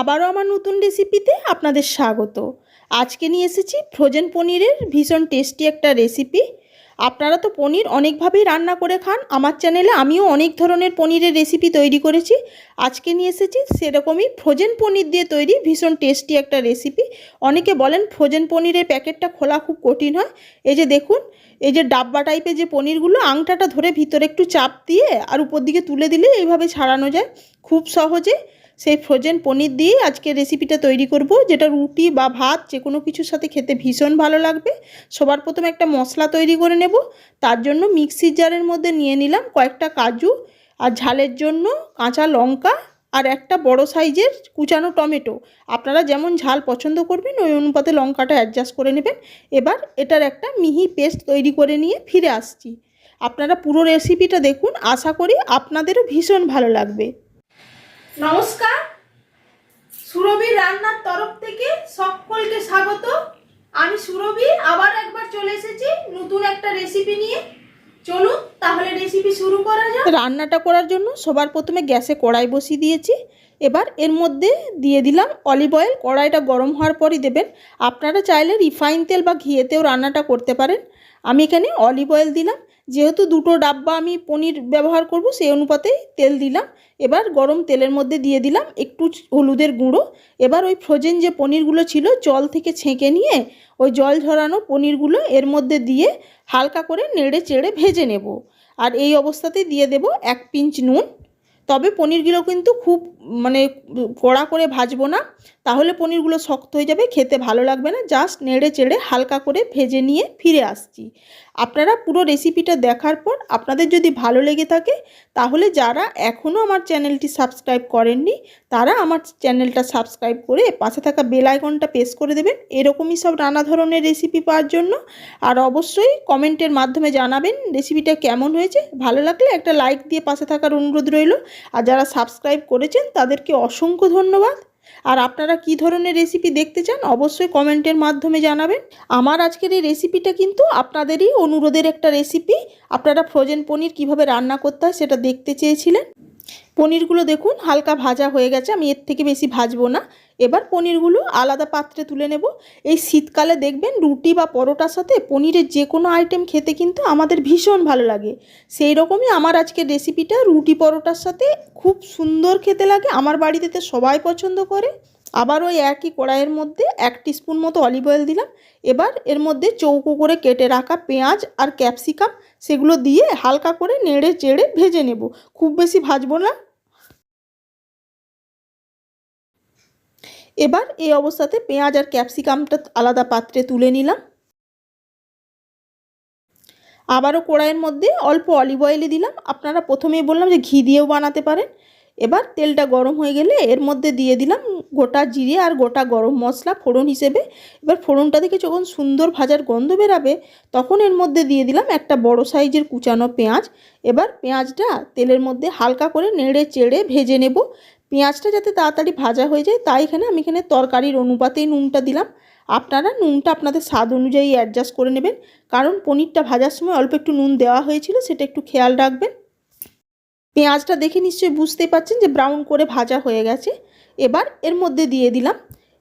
আবারও আমার নতুন রেসিপিতে আপনাদের স্বাগত। আজকে নিয়ে এসেছি ফ্রোজেন পনিরের ভীষণ টেস্টি একটা রেসিপি আপনারা তো পনির অনেকভাবেই রান্না করে খান। আমার চ্যানেলে আমিও অনেক ধরনের পনিরের রেসিপি তৈরি করেছি। আজকে নিয়ে এসেছি সেরকমই ফ্রোজেন পনির দিয়ে তৈরি ভীষণ টেস্টি একটা রেসিপি অনেকে বলেন ফ্রোজেন পনিরের প্যাকেটটা খোলা খুব কঠিন হয়। এই যে দেখুন, এই যে ডাব্বা টাইপের যে পনিরগুলো, আংটাটা ধরে ভিতরে একটু চাপ দিয়ে আর উপর দিকে তুলে দিলে এইভাবে ছাড়ানো যায়। খুব সহজে সেই ফ্রোজেন পনির দিয়েই আজকে রেসিপিটা তৈরি করব, যেটা রুটি বা ভাত যে কোনো কিছুর সাথে খেতে ভীষণ ভালো লাগবে। সবার প্রথমে একটা মশলা তৈরি করে নেব, তার জন্য মিক্সির জারের মধ্যে নিয়ে নিলাম কয়েকটা কাজু আর ঝালের জন্য কাঁচা লঙ্কা আর একটা বড় সাইজের কুচানো টমেটো। আপনারা যেমন ঝাল পছন্দ করবেন, ওই অনুপাতে লঙ্কাটা অ্যাডজাস্ট করে নেবেন। এবার এটার একটা মিহি পেস্ট তৈরি করে নিয়ে ফিরে আসছি। আপনারা পুরো রেসিপিটা দেখুন, আশা করি আপনাদেরও ভীষণ ভালো লাগবে। নমস্কার সুরভির রান্নার তরফ থেকে সকলকে স্বাগত আমি সুরভি আবার একবার চলে এসেছি নতুন একটা রেসিপি নিয়ে চলুন, তাহলে রেসিপি শুরু করা যাক। রান্নাটা করার জন্য সবার প্রথমে গ্যাসে কড়াই বসিয়ে দিয়েছি। এবার এর মধ্যে দিয়ে দিলাম অলিভ অয়েল কড়াইটা গরম হওয়ার পরই দেবেন। আপনারা চাইলে রিফাইন তেল বা ঘিয়েতেও রান্নাটা করতে পারেন। আমি এখানে অলিভ অয়েল দিলাম। যেহেতু দুটো ডাব্বা আমি পনির ব্যবহার করব, সেই অনুপাতেই তেল দিলাম। এবার গরম তেলের মধ্যে দিয়ে দিলাম একটু হলুদের গুঁড়ো। এবার ওই ফ্রোজেন যে পনিরগুলো ছিল, জল থেকে ছেঁকে নিয়ে ওই জল ঝরানো পনিরগুলো এর মধ্যে দিয়ে হালকা করে নেড়ে চেড়ে ভেজে নেব। আর এই অবস্থাতেই দিয়ে দেব এক পিঞ্চ নুন। তবে পনিরগুলো কিন্তু খুব মানে কড়া করে ভাজবো না, তাহলে পনিরগুলো শক্ত হয়ে যাবে, খেতে ভালো লাগবে না। জাস্ট নেড়ে চেড়ে হালকা করে ভেজে নিয়ে ফিরে আসছি। আপনারা পুরো রেসিপিটা দেখার পর আপনাদের যদি ভালো লেগে থাকে, তাহলে যারা এখনও আমার চ্যানেলটি সাবস্ক্রাইব করেননি, তারা আমার চ্যানেলটা সাবস্ক্রাইব করে পাশে থাকা বেল আইকনটা প্রেস করে দেবেন। এরকমই সব নানা ধরনের রেসিপি পাওয়ার জন্য। আর অবশ্যই কমেন্টের মাধ্যমে জানাবেন রেসিপিটা কেমন হয়েছে। ভালো লাগলে একটা লাইক দিয়ে পাশে থাকার অনুরোধ রইল। আর যারা সাবস্ক্রাইব করেছেন, তাদেরকে অসংখ্য ধন্যবাদ। আর আপনারা কি ধরনের রেসিপি দেখতে চান, অবশ্যই কমেন্টের মাধ্যমে জানাবেন। আমার আজকের এই রেসিপিটা কিন্তু আপনাদেরই অনুরোধের একটা রেসিপি আপনারা ফ্রোজেন পনির কীভাবে রান্না করতে হয় সেটা দেখতে চেয়েছিলেন। পনিরগুলো দেখুন, হালকা ভাজা হয়ে গেছে। আমি এর থেকে বেশি ভাজবো না। এবার পনিরগুলো আলাদা পাত্রে তুলে নেব। এই শীতকালে দেখবেন রুটি বা পরোটার সাথে পনিরের যে কোনো আইটেম খেতে কিন্তু আমাদের ভীষণ ভালো লাগে। সেই রকমই আমার আজকের রেসিপিটা রুটি পরোটার সাথে খুব সুন্দর খেতে লাগে, আমার বাড়িতে তো সবাই পছন্দ করে। আবার ওই একই কড়াইয়ের মধ্যে এক স্পুন মতো অলিভ অয়েল দিলাম। এবার এর মধ্যে চৌকো করে কেটে রাখা পেঁয়াজ আর ক্যাপসিকাম সেগুলো দিয়ে হালকা করে নেড়ে চেড়ে ভেজে নেব। খুব বেশি ভাজবো না। এবার এই অবস্থাতে পেঁয়াজ আর ক্যাপসিকামটা আলাদা পাত্রে তুলে নিলাম। আবারও কড়াইয়ের মধ্যে অল্প অলিভ অয়েলই দিলাম। আপনারা প্রথমেই বললাম যে ঘি দিয়েও বানাতে পারেন। এবার তেলটা গরম হয়ে গেলে এর মধ্যে দিয়ে দিলাম গোটা জিরে আর গোটা গরম মশলা ফোড়ন হিসেবে। এবার ফোড়নটা থেকে যখন সুন্দর ভাজার গন্ধ বেরাবে, তখন এর মধ্যে দিয়ে দিলাম একটা বড় সাইজের কুচানো পেঁয়াজ। এবার পেঁয়াজটা তেলের মধ্যে হালকা করে নেড়ে চেড়ে ভেজে নেব। পেঁয়াজটা যাতে তাড়াতাড়ি ভাজা হয়ে যায়, তাই এখানে আমি এখানে তরকারির অনুপাতেই নুনটা দিলাম। আপনারা নুনটা আপনাদের স্বাদ অনুযায়ী অ্যাডজাস্ট করে নেবেন। কারণ পনিরটা ভাজার সময় অল্প একটু নুন দেওয়া হয়েছিল, সেটা একটু খেয়াল রাখবেন। পেঁয়াজটা দেখে নিশ্চয়ই বুঝতেই পারছেন যে ব্রাউন করে ভাজা হয়ে গেছে। এবার এর মধ্যে দিয়ে দিলাম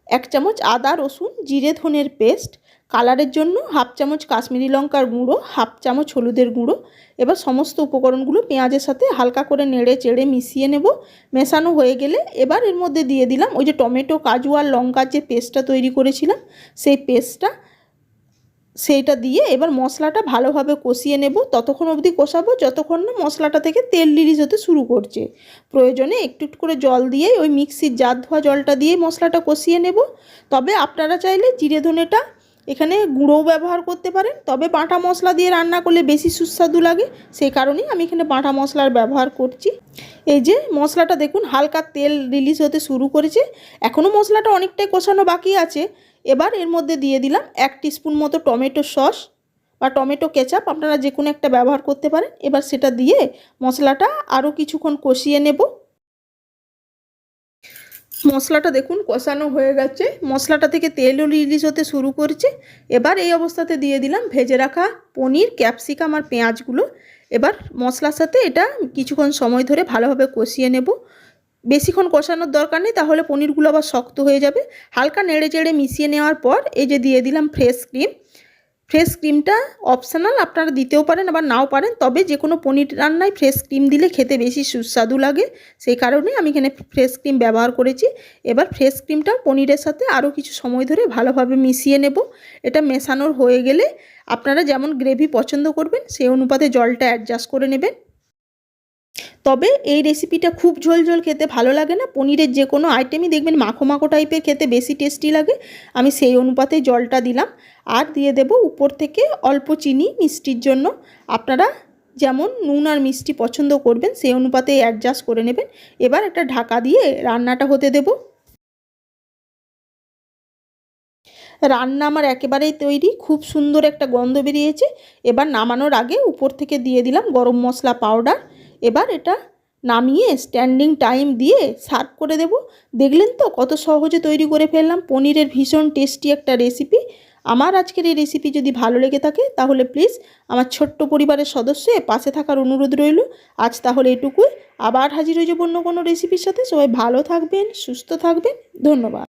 এক চামচ আদা রসুন, জিরে ধনের পেস্ট কালারের জন্য হাফ চামচ কাশ্মীরি লঙ্কার গুঁড়ো, হাফ চামচ হলুদের গুঁড়ো। এবার সমস্ত উপকরণগুলো পেঁয়াজের সাথে হালকা করে নেড়ে চেড়ে মিশিয়ে নেব। মেশানো হয়ে গেলে এবার এর মধ্যে দিয়ে দিলাম ওই যে টমেটো, কাজু আর লঙ্কার যে পেস্টটা তৈরি করেছিলাম, সেই পেস্টটা। সেইটা দিয়ে এবার মশলাটা ভালোভাবে কষিয়ে নেব। ততক্ষণ অবধি কষাবো, যতক্ষণ না মশলাটা থেকে তেল রিলিজ হতে শুরু করছে। প্রয়োজনে একটু একটু করে জল দিয়ে ওই মিক্সির জাত ধোয়া জলটা দিয়ে মশলাটা কষিয়ে নেব। তবে আপনারা চাইলে জিরে ধনেটা এখানে গুঁড়োও ব্যবহার করতে পারেন, তবে বাটা মশলা দিয়ে রান্না করলে বেশি সুস্বাদু লাগে সেই কারণেই আমি এখানে বাটা মশলার ব্যবহার করছি। এই যে মশলাটা দেখুন, হালকা তেল রিলিজ হতে শুরু করেছে এখনও মশলাটা অনেকটাই কষানো বাকি আছে। এবার এর মধ্যে দিয়ে দিলাম এক স্পুন মতো টমেটো সস বা টমেটো কেচাপ, আপনারা যে কোনো একটা ব্যবহার করতে পারেন। এবার সেটা দিয়ে মশলাটা আরও কিছুক্ষণ কষিয়ে নেব। মশলাটা দেখুন কষানো হয়ে গেছে। মশলাটা থেকে তেলও রিলিজ হতে শুরু করছে। এবার এই অবস্থাতে দিয়ে দিলাম ভেজে রাখা পনির ক্যাপসিকাম আর পেঁয়াজগুলো। এবার মশলার সাথে এটা কিছুক্ষণ সময় ধরে ভালোভাবে কষিয়ে নেব। বেশিক্ষণ কষানোর দরকার নেই, তাহলে পনিরগুলো আবার শক্ত হয়ে যাবে। হালকা নেড়ে চেড়ে মিশিয়ে নেওয়ার পর এই যে দিয়ে দিলাম ফ্রেশ ক্রিম ফ্রেশ ক্রিমটা অপশানাল আপনারা দিতেও পারেন, আবার নাও পারেন, তবে যে কোনো পনির রান্নায় ফ্রেশ ক্রিম দিলে খেতে বেশি সুস্বাদু লাগে। সেই কারণে আমি এখানে ফ্রেশ ক্রিম ব্যবহার করেছি। এবার ফ্রেশ ক্রিমটা পনিরের সাথে আরও কিছু সময় ধরে ভালোভাবে মিশিয়ে নেব। এটা মেশানোর হয়ে গেলে আপনারা যেমন গ্রেভি পছন্দ করবেন, সেই অনুপাতে জলটা অ্যাডজাস্ট করে নেবেন। তবে এই রেসিপিটা খুব ঝোল ঝোল খেতে ভালো লাগে না। পনিরের যে কোনো আইটেমই দেখবেন মাখো মাখো টাইপের খেতে বেশি টেস্টি লাগে। আমি সেই অনুপাতে জলটা দিলাম। আর দিয়ে দেব উপর থেকে অল্প চিনি মিষ্টির জন্য। আপনারা যেমন নুন আর মিষ্টি পছন্দ করবেন, সেই অনুপাতে অ্যাডজাস্ট করে নেবেন। এবার একটা ঢাকা দিয়ে রান্নাটা হতে দেব। রান্না আমার একেবারেই তৈরি, খুব সুন্দর একটা গন্ধ বেরিয়েছে। এবার নামানোর আগে উপর থেকে দিয়ে দিলাম গরম মশলা পাউডার এবার এটা নামিয়ে স্ট্যান্ডিং টাইম দিয়ে সার্ভ করে দেব। দেখলেন তো কত সহজে তৈরি করে ফেললাম। পনিরের ভীষণ টেস্টি একটা রেসিপি আমার আজকের এই রেসিপি যদি ভালো লেগে থাকে, তাহলে প্লিজ আমার ছোট্ট পরিবারের সদস্য পাশে থাকার অনুরোধ রইল। আজ তাহলে এটুকুই। আবার হাজির হয়ে যাব অন্য কোনো রেসিপির সাথে। সবাই ভালো থাকবেন, সুস্থ থাকবেন। ধন্যবাদ।